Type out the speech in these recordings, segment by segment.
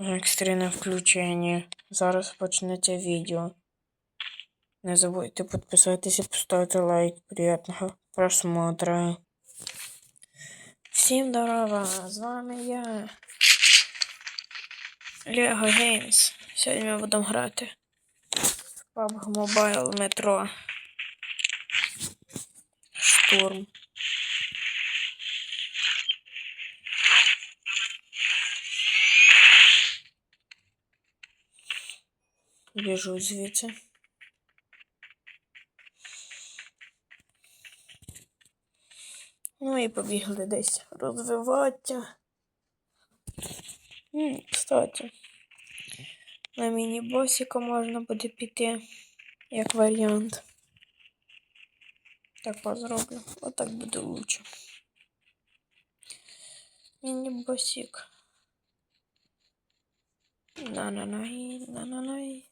Екстрене включення. Зараз почнеться відео. Не забудьте підписатися, поставити лайк. Приятного просмотра. Всім здорова! З вами я. Lego Games. Сьогодні ми будемо грати в PUBG Mobile Metro. Штурм. Біжу звідси. Ну і побігли десь розвиватися. Кстати, на міні-босіка можна буде піти як варіант. Так позроблю. Отак буде лучше. Міні-босік. На-на-най, на-на-най.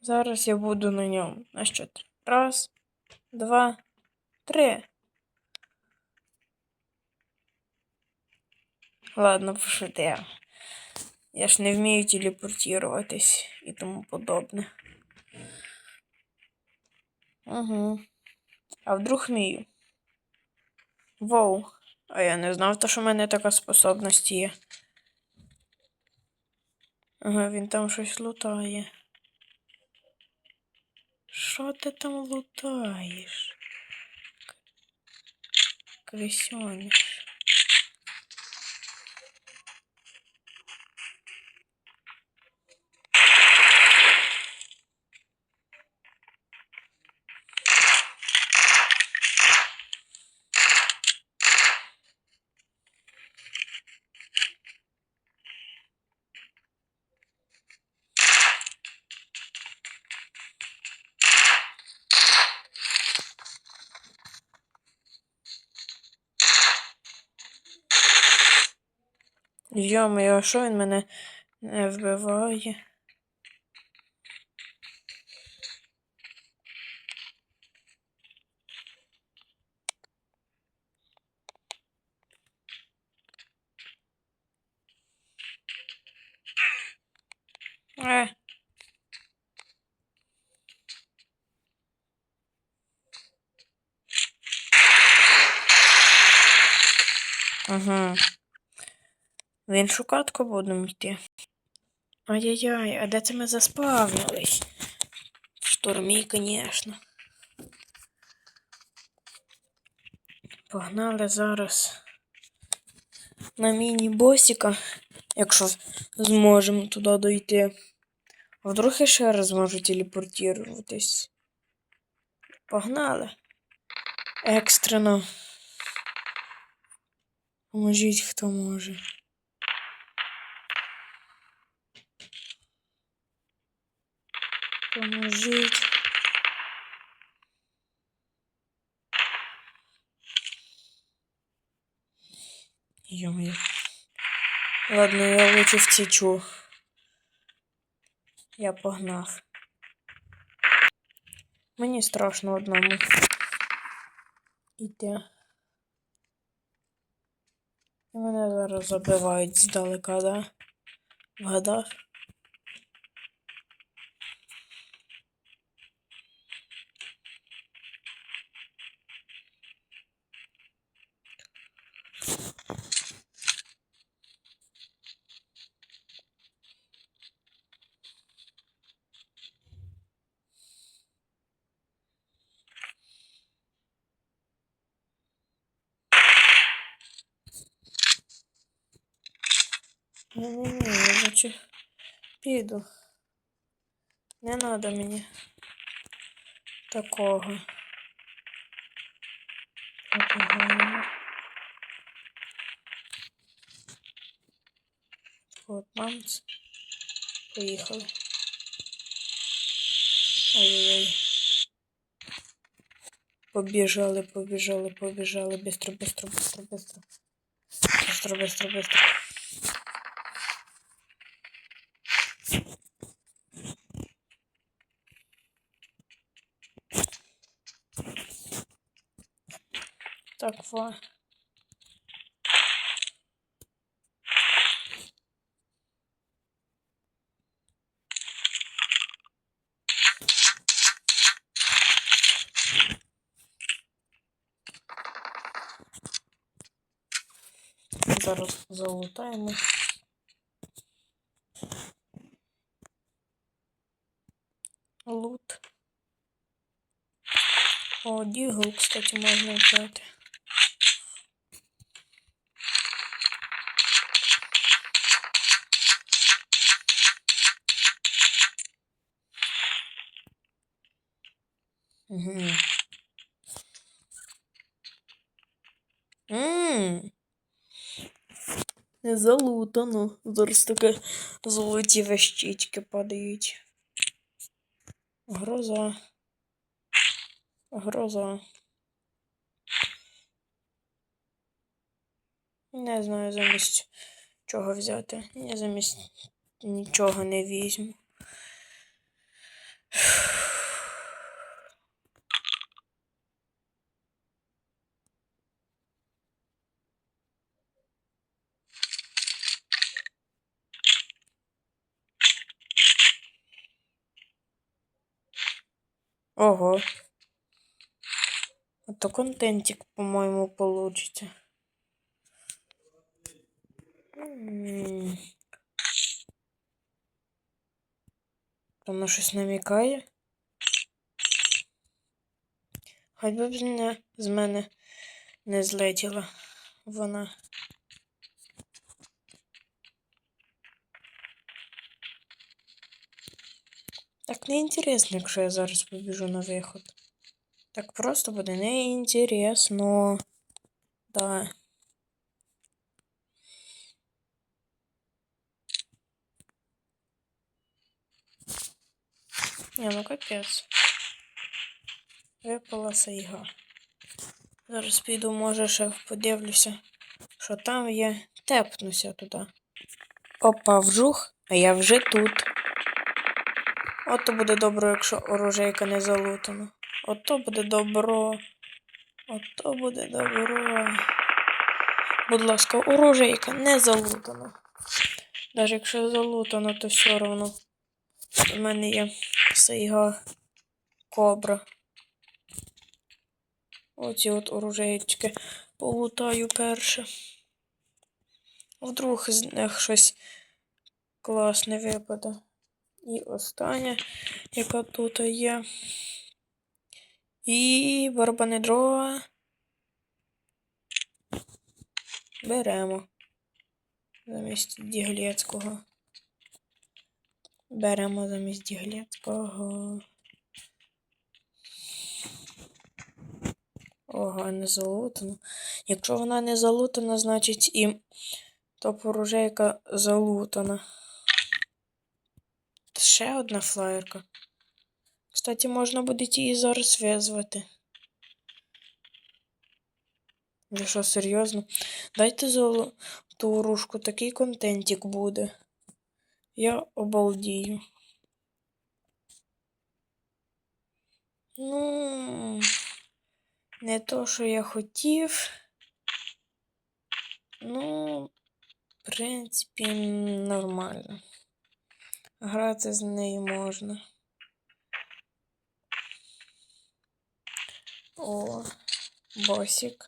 Зараз я буду на ньому. На три? Раз, два, три. Ладно, пошутив. Я ж не вмію телепортуватись і тому подобне. Угу. А вдруг вмію? Воу. А я не знав, то, що в мене така способність є. Ага, він там щось лутає. Що ти там лутаєш? Крисьоніш. Йо-моє, а що він мене не вбиває? Е. Ага. В іншу катку будемо йти. Ай-яй-яй, а де це ми заспавнились? В штурмі, звісно. Погнали зараз на міні-босіка, якщо зможемо туди дойти. Вдруг я ще раз зможу телепортуватись. Погнали. Екстрено. Поможіть, хто може. Поможіть. Йо-моє. Ладно, я лучше втечу. Я погнав. Мені страшно одному. Іти. І мене зараз забивають здалека, да? Вгадав? Ні-ні-ні, я значить піду. Не надо мені такого. Такого. От, мамц. Поїхали. Ой-ой-ой. Побіжали, побіжали, побіжали. Быстро, быстро, быстро, быстро. Быстро, быстро, быстро. Так, во. Зараз залутаємо. Лут. О, дігл, кстати, можна взяти. Угу. Ммм. Не залутано. Зараз таке золоті вещички падають. Гроза. Гроза. Не знаю замість чого взяти. Я замість нічого не візьму. Ого. Это контентик, по-моему, получится. М. Воно щось намікає. Хоч би б з мене не злетіла вона. Так неінтересно, якщо я зараз побіжу на виход. Так просто буде неінтересно. Да. Не, ну капець. Випала сайга. Зараз піду, може, ще подивлюся, що там є. Тепнуся туди. Опа, вжух, а я вже тут. От то буде добре, якщо оружейка не залутана. От то буде добро. От то буде добро. Будь ласка, оружейка не залутана. Навіть якщо залутано, то все одно. У мене є сейга кобра. Оці от оружейки полутаю перше. Вдруг з них щось класне випаде. І остання, яка тут є. І барабани дрова. Беремо. Замість Діглецького. Беремо замість Діглецького. Ого, не залутано. Якщо вона не залутана, значить і то поружейка залутана. Ще одна флаєрка. Кстати, можна буде її зараз визвати. Ви що, серйозно? Дайте золоту оружку, такий контентик буде. Я обалдію. Ну, не то, що я хотів. Ну, в принципі, нормально. Грати з нею можна. О, босик.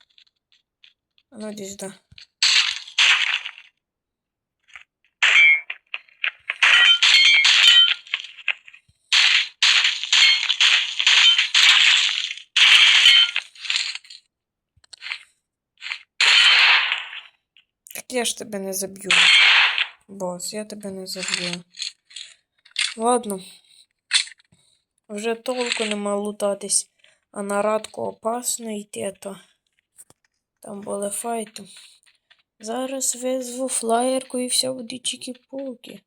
Ну сюда. Так я ж тебе не заб'ю. Бос, я тебе не заб'ю. Ладно. Вже толку нема лутатись, а на радку опасно йти, то там були файти. Зараз визву флаєрку і все буде чікі-пуки.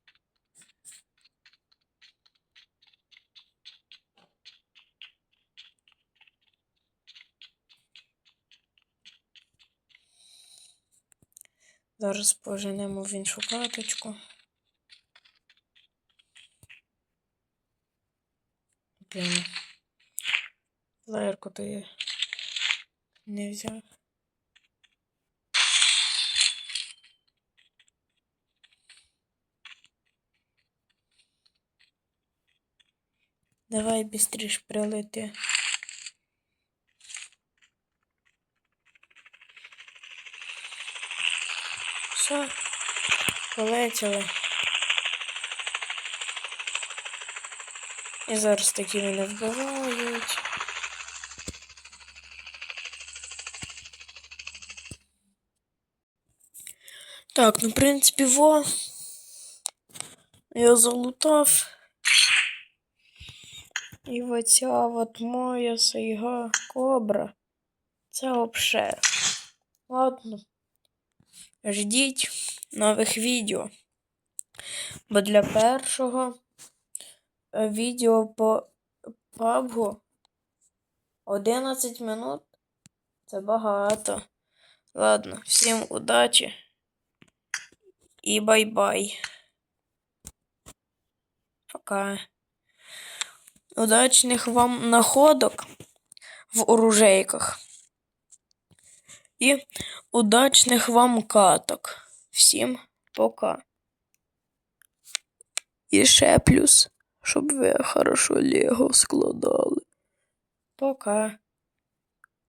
Зараз поженемо в іншу каточку. Блін. Флаєрку ти не взяв. Давай быстріш прилети. Все, полетіли. І зараз такі мене вбивають. Так, ну, в принципі, во. Я залутав. І оця от моя сайга кобра. Це вообще. Ладно. Ждіть нових відео. Бо для першого відео по PUBG 11 минут це багато. Ладно, всім удачі і бай-бай. Пока. Удачних вам находок в оружейках. І удачних вам каток. Всім пока. І ще плюс, щоб ви хорошо Лего складали. Пока.